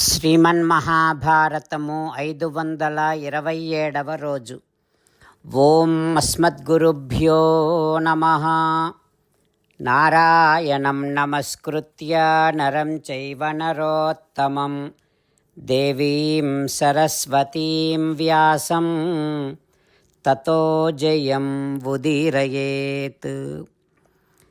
శ్రీమన్మహాభారతము ఐదు వందల ఇరవై ఏడవ రోజు. ఓం అస్మద్గురుభ్యో నమ. నారాయణం నమస్కృత్య నరం చైవ నరోత్తమం. దేవీం సరస్వతీం వ్యాసం. తతో జయం ఉదీరయేత్.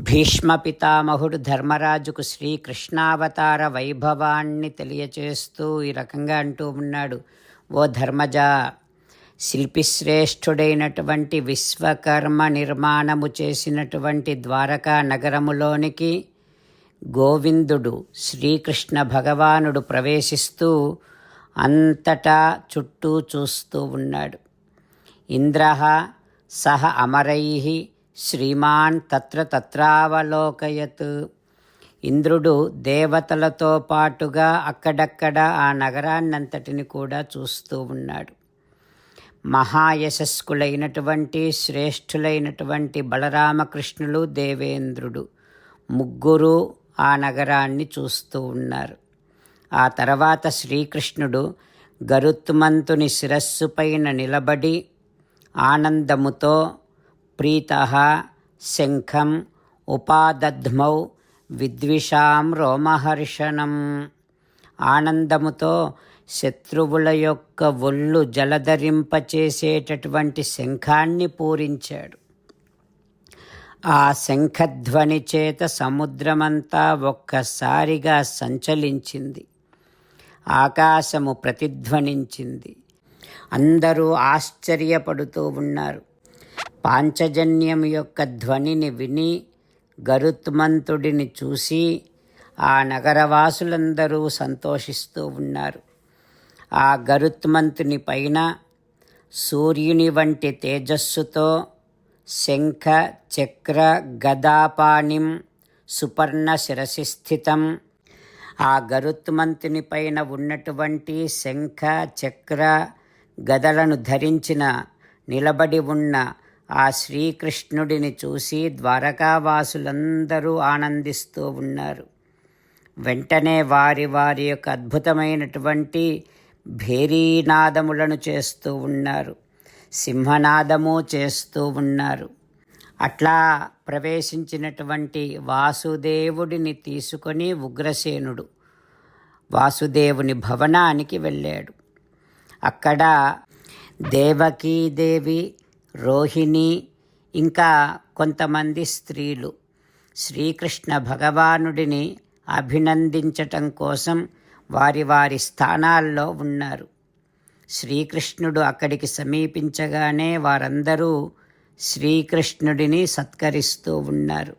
భీష్మ పితామహుడు ధర్మరాజుకు శ్రీకృష్ణావతార వైభవాన్ని తెలియచేస్తూ ఈ రకంగా అంటూ ఉన్నాడు. ఓ ధర్మజ శిల్పిశ్రేష్ఠుడైనటువంటి విశ్వకర్మ నిర్మాణము చేసినటువంటి ద్వారకా నగరములోనికి గోవిందుడు శ్రీకృష్ణ భగవానుడు ప్రవేశిస్తూ అంతటా చుట్టూ చూస్తూ ఉన్నాడు. ఇంద్ర సహ అమరై శ్రీమాన్ తత్ర తత్రావలోకయత్. ఇంద్రుడు దేవతలతో పాటుగా అక్కడక్కడ ఆ నగరాన్నంతటిని కూడా చూస్తూ ఉన్నాడు. మహాయశస్కులైనటువంటి శ్రేష్ఠులైనటువంటి బలరామకృష్ణులు దేవేంద్రుడు ముగ్గురు ఆ నగరాన్ని చూస్తూ ఉన్నారు. ఆ తర్వాత శ్రీకృష్ణుడు గరుత్మంతుని శిరస్సుపైన నిలబడి ఆనందముతో ప్రీత శంఖం ఉపాదధ్మౌ విద్విషాం రోమహర్షణం. ఆనందముతో శత్రువుల యొక్క ఒళ్ళు జలధరింపచేసేటటువంటి శంఖాన్ని పూరించాడు. ఆ శంఖధ్వని చేత సముద్రమంతా ఒక్కసారిగా సంచలించింది. ఆకాశము ప్రతిధ్వనించింది. అందరూ ఆశ్చర్యపడుతూ ఉన్నారు. పాంచజన్యం యొక్క ధ్వనిని విని గరుత్మంతుడిని చూసి ఆ నగరవాసులందరూ సంతోషిస్తూ ఉన్నారు. ఆ గరుత్మంతుని పైన సూర్యుని వంటి తేజస్సుతో శంఖ చక్ర గదాపాణిం సుపర్ణ శిరసి స్థితం. ఆ గరుత్మంతుని పైన ఉన్నటువంటి శంఖ చక్ర గదలను ధరించిన నిలబడి ఉన్న ఆ శ్రీకృష్ణుడిని చూసి ద్వారకావాసులందరూ ఆనందిస్తూ ఉన్నారు. వెంటనే వారి వారి యొక్క అద్భుతమైనటువంటి భేరీనాదములను చేస్తూ ఉన్నారు. సింహనాదము చేస్తూ ఉన్నారు. అట్లా ప్రవేశించినటువంటి వాసుదేవుడిని తీసుకొని ఉగ్రసేనుడు వాసుదేవుని భవనానికి వెళ్ళాడు. అక్కడ దేవకీదేవి రోహిణి ఇంకా కొంతమంది స్త్రీలు. శ్రీకృష్ణ భగవానుడిని అభినందించటం కోసం వారి వారి స్థానాల్లో ఉన్నారు. శ్రీకృష్ణుడు అక్కడికి సమీపించగానే వారందరూ శ్రీకృష్ణుడిని సత్కరిస్తూ ఉన్నారు.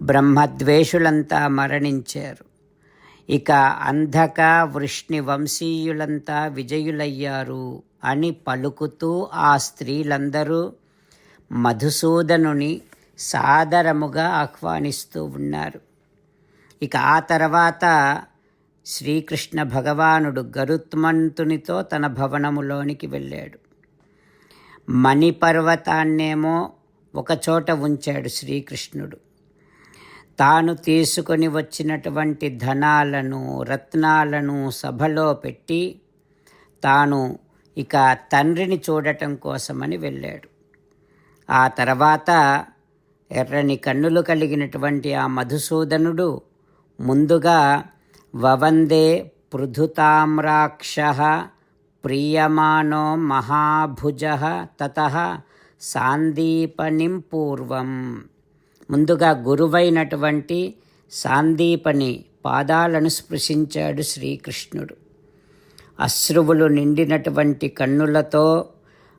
బ్రహ్మద్వేషులంతా మరణించారు. ఇక అంధక వృష్ణి వంశీయులంతా విజయులయ్యారు. అని పలుకుతూ ఆ స్త్రీలందరూ మధుసూదనుని సాదరముగా ఆహ్వానిస్తూ ఉన్నారు. ఇక ఆ తర్వాత శ్రీకృష్ణ భగవానుడు గరుత్మంతునితో తన భవనములోనికి వెళ్ళాడు. మణిపర్వతాన్నేమో ఒకచోట ఉంచాడు శ్రీకృష్ణుడు. తాను తీసుకొని వచ్చినటువంటి ధనాలను రత్నాలను సభలో పెట్టి తాను ఇక తండ్రిని చూడటం కోసమని వెళ్ళాడు. ఆ తర్వాత ఎర్రని కన్నులు కలిగినటువంటి ఆ మధుసూదనుడు ముందుగా వవందే పృథుతామ్రాక్ష ప్రియమానో మహాభుజ తత సాందీపనిం పూర్వం ముందుగా గురువైనటువంటి సాందీపని పాదాలను స్పృశించాడు శ్రీకృష్ణుడు. అశ్రువులు నిండినటువంటి కన్నులతో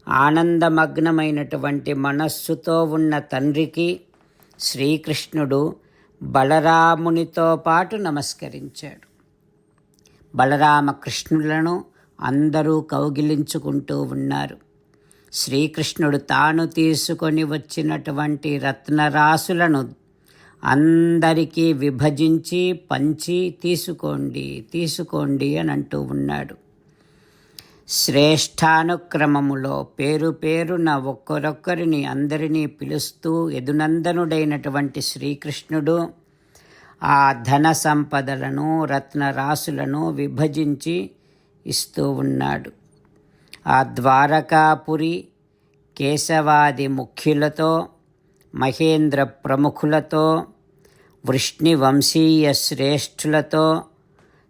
ఆనందమగ్నమైనటువంటి మనస్సుతో ఉన్న తండ్రికి శ్రీకృష్ణుడు బలరామునితో పాటు నమస్కరించాడు. బలరామకృష్ణులను అందరూ కౌగిలించుకుంటూ ఉన్నారు. శ్రీకృష్ణుడు తాను తీసుకొని వచ్చినటువంటి రత్నరాశులను అందరికీ విభజించి పంచి తీసుకోండి తీసుకోండి అని అంటూ ఉన్నాడు. శ్రేష్టానుక్రమములో పేరు పేరున ఒక్కరొక్కరిని అందరినీ పిలుస్తూ యదునందనుడైనటువంటి శ్రీకృష్ణుడు ఆ ధన సంపదలను రత్నరాశులను విభజించి ఇస్తూ ఉన్నాడు. ఆ ద్వారకాపురి కేశవాది ముఖ్యులతో మహేంద్ర ప్రముఖులతో వృష్ణి వంశీయ శ్రేష్ఠులతో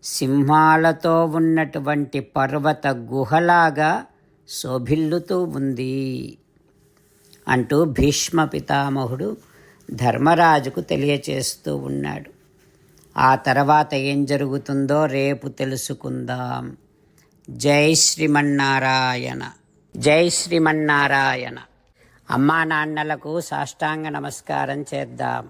సింహాలతో ఉన్నటువంటి పర్వత గుహలాగా శోభిల్లుతూ ఉంది అంటూ భీష్మ పితామహుడు ధర్మరాజుకు తెలియచేస్తూ ఉన్నాడు. ఆ తర్వాత ఏం జరుగుతుందో రేపు తెలుసుకుందాం. జై శ్రీమన్నారాయణ. జై శ్రీమన్నారాయణ. అమ్మా నాన్నలకు సాష్టాంగ నమస్కారం చేద్దాం.